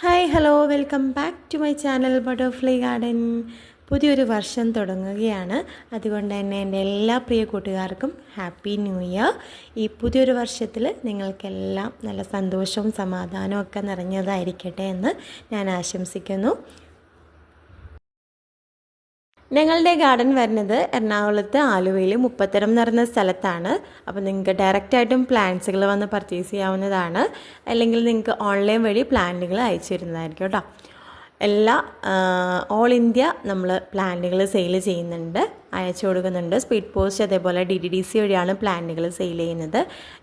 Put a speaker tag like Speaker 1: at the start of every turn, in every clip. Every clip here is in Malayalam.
Speaker 1: Hi hello welcome back to my channel butterfly garden പുതിയൊരു വർഷം തുടങ്ങുകയാണ്. അതുകൊണ്ട് തന്നെ എന്റെ എല്ലാ പ്രിയ കൂട്ടുകാർക്കും ഹാപ്പി ന്യൂ ഇയർ ഈ പുതിയൊരു വർഷത്തിൽ നിങ്ങൾക്കെല്ലാം നല്ല സന്തോഷവും സമാധാനവും ഒക്കെ നിറഞ്ഞതായിരിക്കട്ടെ എന്ന് ഞാൻ ആശംസിക്കുന്നു. ഞങ്ങളുടെ ഗാർഡൻ വരുന്നത് എറണാകുളത്ത് ആലുവയിൽ മുപ്പത്തരം എന്ന് പറയുന്ന സ്ഥലത്താണ്. അപ്പോൾ നിങ്ങൾക്ക് ഡയറക്റ്റായിട്ടും പ്ലാന്റ്സുകൾ വന്ന് പർച്ചേസ് ചെയ്യാവുന്നതാണ്. അല്ലെങ്കിൽ നിങ്ങൾക്ക് ഓൺലൈൻ വഴി പ്ലാന്റുകൾ അയച്ചു തരുന്നതായിരിക്കും കേട്ടോ. എല്ലാ ഓൾ ഇന്ത്യ നമ്മൾ പ്ലാന്റുകൾ സെയിൽ ചെയ്യുന്നുണ്ട്. അയച്ചു കൊടുക്കുന്നുണ്ട്. സ്പീഡ് പോസ്റ്റ് അതേപോലെ ഡി ഡി ഡി സി വഴിയാണ് പ്ലാന്റുകൾ സെയിൽ ചെയ്യുന്നത്.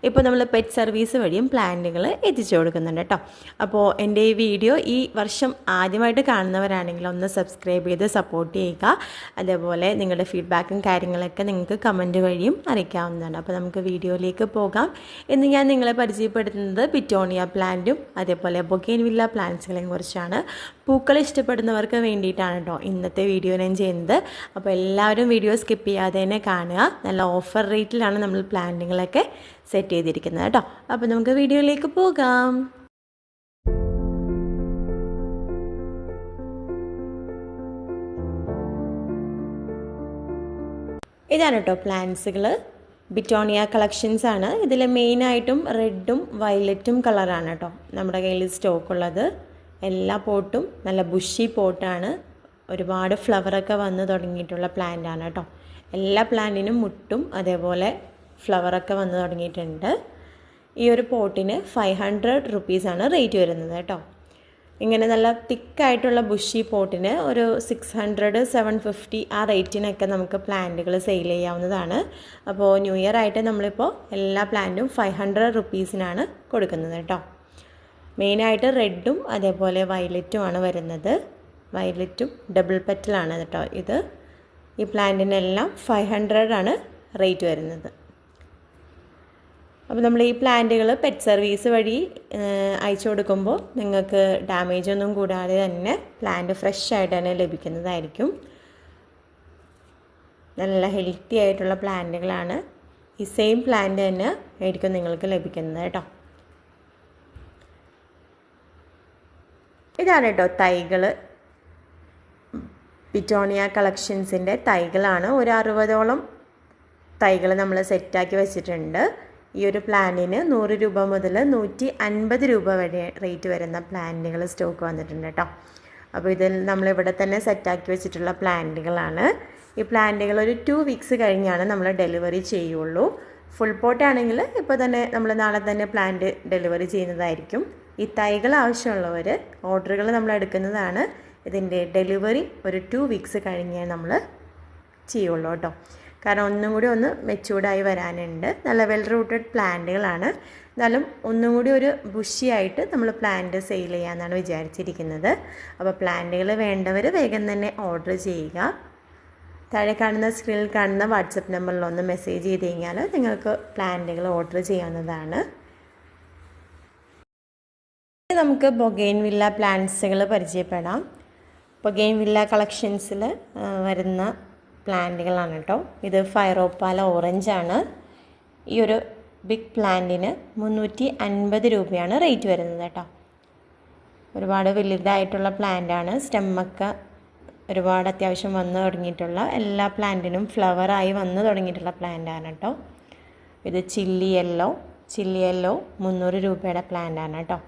Speaker 1: ഇപ്പോൾ നമ്മൾ പെറ്റ് സർവീസ് വഴിയും പ്ലാന്റുകൾ എത്തിച്ചു കൊടുക്കുന്നുണ്ട് കേട്ടോ അപ്പോൾ എന്റെ ഈ വീഡിയോ ഈ വർഷം ആദ്യമായിട്ട് കാണുന്നവരാണെങ്കിൽ ഒന്ന് സബ്സ്ക്രൈബ് ചെയ്ത് സപ്പോർട്ട് ചെയ്യുക. അതേപോലെ നിങ്ങളുടെ ഫീഡ്ബാക്കും കാര്യങ്ങളൊക്കെ നിങ്ങൾക്ക് കമന്റ് വഴിയും അറിയിക്കാവുന്നതാണ്. അപ്പോൾ നമുക്ക് വീഡിയോയിലേക്ക് പോകാം. ഇന്ന് ഞാൻ നിങ്ങളെ പരിചയപ്പെടുത്തുന്നത് പിറ്റോണിയ പ്ലാന്റും അതേപോലെ ബൊഗേൻ വില്ല പ്ലാന്റ്സുകളെയും കുറിച്ചാണ്. പൂക്കൾ ഇഷ്ടപ്പെടുന്നവർക്ക് വേണ്ടിയിട്ടാണ് കേട്ടോ ഇന്നത്തെ വീഡിയോ ഞാൻ ചെയ്യുന്നത്. അപ്പോൾ എല്ലാവരും വീഡിയോ സ്കിപ്പ് ചെയ്യാതെ തന്നെ കാണുക. നല്ല ഓഫർ റേറ്റിലാണ് നമ്മൾ പ്ലാന്റിങ്ങളൊക്കെ സെറ്റ് ചെയ്തിരിക്കുന്നത് കേട്ടോ അപ്പോൾ നമുക്ക് വീഡിയോയിലേക്ക് പോകാം. ഇതാണ് കേട്ടോ പ്ലാന്റ്സുകൾ ബിറ്റോണിയ കളക്ഷൻസ് ആണ്. ഇതിൽ മെയിനായിട്ടും റെഡും വയലറ്റും കളറാണ് കേട്ടോ നമ്മുടെ കയ്യിൽ സ്റ്റോക്ക് ഉള്ളത്. എല്ലാ പോട്ടും നല്ല ബുഷി പോട്ടാണ്. ഒരുപാട് ഫ്ലവറൊക്കെ വന്ന് തുടങ്ങിയിട്ടുള്ള പ്ലാന്റ് ആണ് കേട്ടോ. എല്ലാ പ്ലാന്റിനും മുട്ടും അതേപോലെ ഫ്ലവറൊക്കെ വന്ന് തുടങ്ങിയിട്ടുണ്ട്. ഈ ഒരു പോട്ടിന് ഫൈവ് ഹൺഡ്രഡ് റുപ്പീസാണ് റേറ്റ് വരുന്നത് കേട്ടോ. ഇങ്ങനെ നല്ല തിക്കായിട്ടുള്ള ബുഷി പോട്ടിന് ഒരു സിക്സ് ഹൺഡ്രഡ് സെവൻ ഫിഫ്റ്റി ആ റേറ്റിനൊക്കെ നമുക്ക് പ്ലാന്റുകൾ സെയിൽ ചെയ്യാവുന്നതാണ്. അപ്പോൾ ന്യൂ ഇയർ ആയിട്ട് നമ്മളിപ്പോൾ എല്ലാ പ്ലാന്റും ഫൈവ് ഹൺഡ്രഡ് റുപ്പീസിനാണ് കൊടുക്കുന്നത് കേട്ടോ. മെയിനായിട്ട് റെഡും അതേപോലെ വയലറ്റും ആണ് വരുന്നത്. വയലറ്റും ഡബിൾ പെറ്റലാണ് കേട്ടോ ഇത്. ഈ പ്ലാന്റിനെല്ലാം ഫൈവ് ഹൺഡ്രഡ് ആണ് റേറ്റ് വരുന്നത്. അപ്പോൾ നമ്മൾ ഈ പ്ലാന്റുകൾ പെറ്റ് സർവീസ് വഴി അയച്ചു കൊടുക്കുമ്പോൾ നിങ്ങൾക്ക് ഡാമേജ് ഒന്നും കൂടാതെ തന്നെ പ്ലാന്റ് ഫ്രഷ് ആയിട്ട് തന്നെ ലഭിക്കുന്നതായിരിക്കും. നല്ല ഹെൽത്തി ആയിട്ടുള്ള പ്ലാന്റുകളാണ് ഈ സെയിം പ്ലാന്റ് തന്നെ ആയിരിക്കും നിങ്ങൾക്ക് ലഭിക്കുന്നത് കേട്ടോ. ഇതാണ് കേട്ടോ തൈകൾ പിറ്റോണിയ കളക്ഷൻസിന്റെ തൈകളാണ്. ഒരു അറുപതോളം തൈകൾ നമ്മൾ സെറ്റാക്കി വെച്ചിട്ടുണ്ട്. ഈ ഒരു പ്ലാന്റിന് നൂറ് രൂപ മുതൽ നൂറ്റി അൻപത് രൂപ വരെ റേറ്റ് വരുന്ന പ്ലാന്റുകൾ സ്റ്റോക്ക് വന്നിട്ടുണ്ട് കേട്ടോ അപ്പോൾ ഇതിൽ നമ്മളിവിടെ തന്നെ സെറ്റാക്കി വെച്ചിട്ടുള്ള പ്ലാന്റുകളാണ്. ഈ പ്ലാന്റുകൾ ഒരു ടു വീക്സ് കഴിഞ്ഞാണ് നമ്മൾ ഡെലിവറി ചെയ്യുള്ളൂ. ഫുൾ പോട്ടാണെങ്കിൽ ഇപ്പോൾ തന്നെ നമ്മൾ നാളെ തന്നെ പ്ലാന്റ് ഡെലിവറി ചെയ്യുന്നതായിരിക്കും. ഈ തൈകൾ ആവശ്യമുള്ളവർ ഓർഡറുകൾ നമ്മൾ എടുക്കുന്നതാണ്. ഇതിന്റെ ഡെലിവറി ഒരു ടു വീക്സ് കഴിഞ്ഞേ നമ്മൾ ചെയ്യുള്ളൂ കേട്ടോ. കാരണം ഒന്നും കൂടി ഒന്ന് മെച്ചൂർഡായി വരാനുണ്ട്. നല്ല വെൽ റൂട്ടഡ് പ്ലാന്റുകളാണ്. എന്നാലും ഒന്നും കൂടി ഒരു ബുഷിയായിട്ട് നമ്മൾ പ്ലാന്റ് സെയിൽ ചെയ്യാമെന്നാണ് വിചാരിച്ചിരിക്കുന്നത്. അപ്പോൾ പ്ലാന്റുകൾ വേണ്ടവർ വേഗം തന്നെ ഓർഡർ ചെയ്യുക. താഴെ കാണുന്ന സ്ക്രീനിൽ കാണുന്ന വാട്സപ്പ് നമ്പറിലൊന്ന് മെസ്സേജ് ചെയ്ത് കഴിഞ്ഞാൽ നിങ്ങൾക്ക് പ്ലാന്റുകൾ ഓർഡർ ചെയ്യാവുന്നതാണ്. നമുക്ക് ബൊഗൈൻ വില്ല പ്ലാന്റ്സുകൾ പരിചയപ്പെടാം. ബൊഗൈൻ വില്ല കളക്ഷൻസിൽ വരുന്ന പ്ലാന്റുകളാണ് കേട്ടോ ഇത് ഫൈറോപ്പാല ഓറഞ്ചാണ് ഈ ഒരു ബിഗ് പ്ലാന്റിന് മുന്നൂറ്റി അൻപത് രൂപയാണ് റേറ്റ് വരുന്നത് കേട്ടോ ഒരുപാട് വലുതായിട്ടുള്ള പ്ലാന്റാണ് സ്റ്റെമ്മൊക്കെ ഒരുപാട് അത്യാവശ്യം വന്നു തുടങ്ങിയിട്ടുള്ള എല്ലാ പ്ലാന്റിനും ഫ്ലവറായി വന്നു തുടങ്ങിയിട്ടുള്ള പ്ലാന്റാണ് കേട്ടോ ഇത് ചില്ലി യെല്ലോ ചില്ലി യെല്ലോ മുന്നൂറ് രൂപയുടെ പ്ലാന്റാണ് കേട്ടോ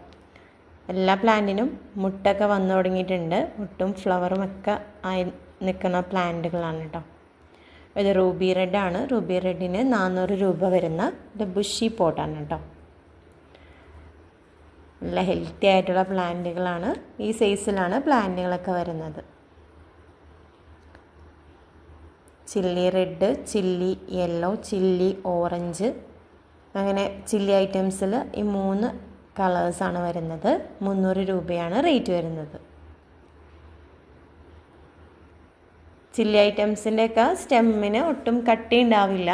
Speaker 1: എല്ലാ പ്ലാന്റിനും മുട്ടൊക്കെ വന്നു തുടങ്ങിയിട്ടുണ്ട്. മുട്ടും ഫ്ലവറും ഒക്കെ ആയി നിൽക്കുന്ന പ്ലാന്റുകളാണ് കേട്ടോ ഇത് റൂബി റെഡാണ് റൂബി റെഡിന് നാനൂറ് രൂപ വരുന്ന ഇത് ബുഷി പോട്ടാണ് കേട്ടോ നല്ല ഹെൽത്തി ആയിട്ടുള്ള പ്ലാന്റുകളാണ്. ഈ സൈസിലാണ് പ്ലാന്റുകളൊക്കെ വരുന്നത്. Chilli red chilli yellow chilli orange അങ്ങനെ ചില്ലി ഐറ്റംസിൽ ഈ മൂന്ന് കളേഴ്സാണ് വരുന്നത്. മുന്നൂറ് രൂപയാണ് റേറ്റ് വരുന്നത്. ചില്ലി ഐറ്റംസിന്റെയൊക്കെ സ്റ്റെമ്മിന് ഒട്ടും കട്ടി ഉണ്ടാവില്ല.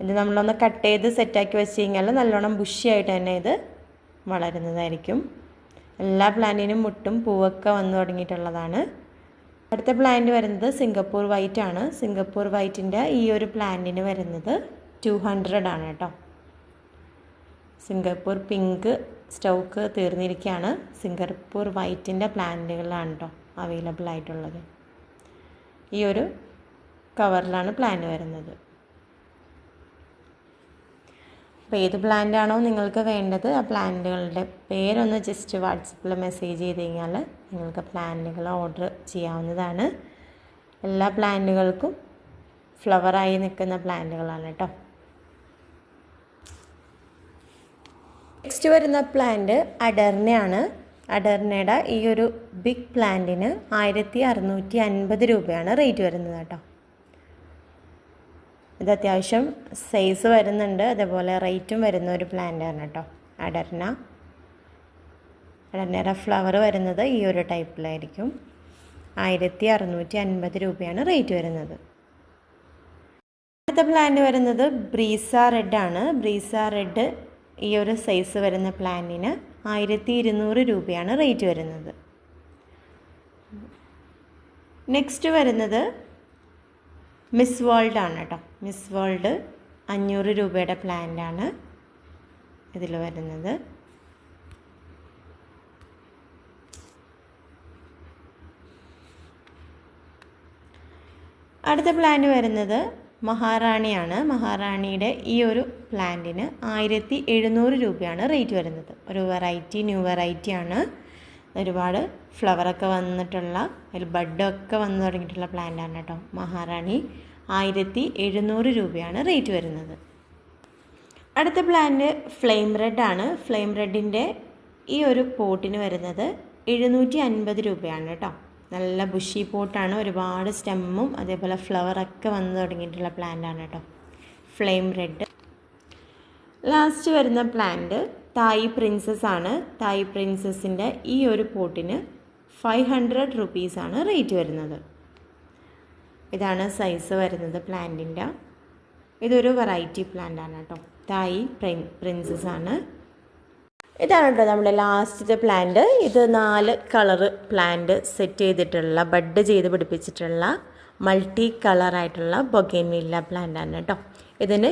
Speaker 1: ഇത് നമ്മളൊന്ന് കട്ട് ചെയ്ത് സെറ്റാക്കി വെച്ച് കഴിഞ്ഞാൽ നല്ലോണം ബുഷിയായിട്ട് തന്നെ ഇത് വളരുന്നതായിരിക്കും. എല്ലാ പ്ലാന്റിനും മുട്ടും പൂവൊക്കെ വന്നു തുടങ്ങിയിട്ടുള്ളതാണ്. അടുത്ത പ്ലാന്റ് വരുന്നത് സിംഗപ്പൂർ വൈറ്റ് ആണ്. സിംഗപ്പൂർ വൈറ്റിന്റെ ഈ ഒരു പ്ലാന്റിന് വരുന്നത് ടു ഹൺഡ്രഡ് ആണ് കേട്ടോ. സിംഗപ്പൂർ പിങ്ക് സ്റ്റോക്ക് തീർന്നിരിക്കുകയാണ്. സിംഗപ്പൂർ വൈറ്റിന്റെ പ്ലാന്റുകളാണ് കേട്ടോ അവൈലബിൾ ആയിട്ടുള്ളത്. ഈ ഒരു കവറിലാണ് പ്ലാൻ വരുന്നത്. അപ്പോൾ ഏത് പ്ലാന്റ് ആണോ നിങ്ങൾക്ക് വേണ്ടത് ആ പ്ലാന്റുകളുടെ പേരൊന്ന് ജസ്റ്റ് വാട്സപ്പിൽ മെസ്സേജ് ചെയ്ത് കഴിഞ്ഞാൽ നിങ്ങൾക്ക് പ്ലാന്റുകൾ ഓർഡർ ചെയ്യാവുന്നതാണ്. എല്ലാ പ്ലാന്റുകൾക്കും ഫ്ലവറായി നിൽക്കുന്ന പ്ലാന്റുകളാണ് കേട്ടോ നെക്സ്റ്റ് വരുന്ന പ്ലാന്റ് അഡർനയാണ് അഡർനയുടെ ഈ ഒരു ബിഗ് പ്ലാന്റിന് ആയിരത്തി അറുന്നൂറ്റി അൻപത് രൂപയാണ് റേറ്റ് വരുന്നത് കേട്ടോ. ഇത് അത്യാവശ്യം സൈസ് വരുന്നുണ്ട്. അതേപോലെ റേറ്റും വരുന്ന ഒരു പ്ലാന്റാണ് കേട്ടോ. അഡർന അഡർനയുടെ ഫ്ലവർ വരുന്നത് ഈ ഒരു ടൈപ്പിലായിരിക്കും ആയിരത്തി അറുന്നൂറ്റി അൻപത് രൂപയാണ് റേറ്റ് വരുന്നത്. അടുത്ത പ്ലാന്റ് വരുന്നത് ബ്രീസ റെഡ് ആണ്. ബ്രീസ റെഡ് ഈ ഒരു സൈസ് വരുന്ന പ്ലാന്റിന് ആയിരത്തി ഇരുന്നൂറ് രൂപയാണ് റേറ്റ് വരുന്നത്. നെക്സ്റ്റ് വരുന്നത് മിസ് വേൾഡ് ആണ് കേട്ടോ മിസ് വേൾഡ് അഞ്ഞൂറ് രൂപയുടെ പ്ലാന്റാണ് ഇതിൽ വരുന്നത്. അടുത്ത പ്ലാന്റ് വരുന്നത് മഹാറാണിയാണ്. മഹാറാണിയുടെ ഈ ഒരു പ്ലാന്റിന് ആയിരത്തി എഴുന്നൂറ് രൂപയാണ് റേറ്റ് വരുന്നത്. ഒരു വെറൈറ്റി ന്യൂ വെറൈറ്റി ആണ്. ഒരുപാട് ഫ്ലവറൊക്കെ വന്നിട്ടുള്ള അതിൽ ബഡൊക്കെ വന്നു തുടങ്ങിയിട്ടുള്ള പ്ലാന്റാണ് കേട്ടോ. മഹാറാണി ആയിരത്തി എഴുന്നൂറ് രൂപയാണ് റേറ്റ് വരുന്നത്. അടുത്ത പ്ലാന്റ് ഫ്ലെയിം റെഡാണ് ഫ്ലെയിം റെഡിന്റെ ഈ ഒരു പോട്ടിന് വരുന്നത് എഴുന്നൂറ്റി അൻപത് രൂപയാണ് കേട്ടോ. നല്ല ബുഷി പോട്ടാണ്. ഒരുപാട് സ്റ്റെമ്മും അതേപോലെ ഫ്ലവറൊക്കെ വന്ന് തുടങ്ങിയിട്ടുള്ള പ്ലാന്റാണ് കേട്ടോ ഫ്ലെയിം റെഡ് ലാസ്റ്റ് വരുന്ന പ്ലാന്റ് തായ് പ്രിൻസസ് ആണ്. തായ് പ്രിൻസസിന്റെ ഈ ഒരു പോട്ടിന് ഫൈവ് ഹൺഡ്രഡ് റുപ്പീസാണ് റേറ്റ് വരുന്നത്. ഇതാണ് സൈസ് വരുന്നത് പ്ലാന്റിന്റെ ഇതൊരു വെറൈറ്റി പ്ലാന്റ് ആണ് കേട്ടോ തായ് പ്രിൻസസ് ആണ്. ഇതാണ് കേട്ടോ നമ്മുടെ ലാസ്റ്റത്തെ പ്ലാന്റ്. ഇത് നാല് കളറ് പ്ലാന്റ് സെറ്റ് ചെയ്തിട്ടുള്ള ബഡ് ചെയ്ത് പിടിപ്പിച്ചിട്ടുള്ള മൾട്ടി കളറായിട്ടുള്ള ബൊഗേൻവില്ല പ്ലാന്റ് ആണ് കേട്ടോ. ഇതിന്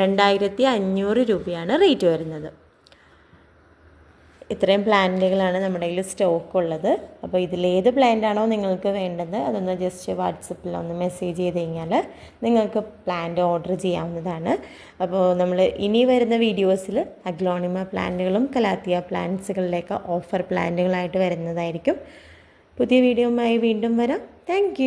Speaker 1: രണ്ടായിരത്തി അഞ്ഞൂറ് രൂപയാണ് റേറ്റ് വരുന്നത്. ഇത്രയും പ്ലാന്റുകളാണ് നമ്മുടെ കയ്യിൽ സ്റ്റോക്ക് ഉള്ളത് അപ്പോൾ ഇതിലേത് പ്ലാന്റ് ആണോ നിങ്ങൾക്ക് വേണ്ടത് അതൊന്ന് ജസ്റ്റ് വാട്സപ്പിൽ ഒന്ന് മെസ്സേജ് ചെയ്ത് കഴിഞ്ഞാൽ നിങ്ങൾക്ക് പ്ലാന്റ് ഓർഡർ ചെയ്യാവുന്നതാണ്. അപ്പോൾ നമ്മൾ ഇനി വരുന്ന വീഡിയോസിൽ അഗ്ലോണിമ പ്ലാന്റുകളും കലാത്തിയ പ്ലാന്റ്സുകളിലേക്ക് ഓഫർ പ്ലാന്റുകളായിട്ട് വരുന്നതായിരിക്കും. പുതിയ വീഡിയോയുമായി വീണ്ടും വരാം. താങ്ക്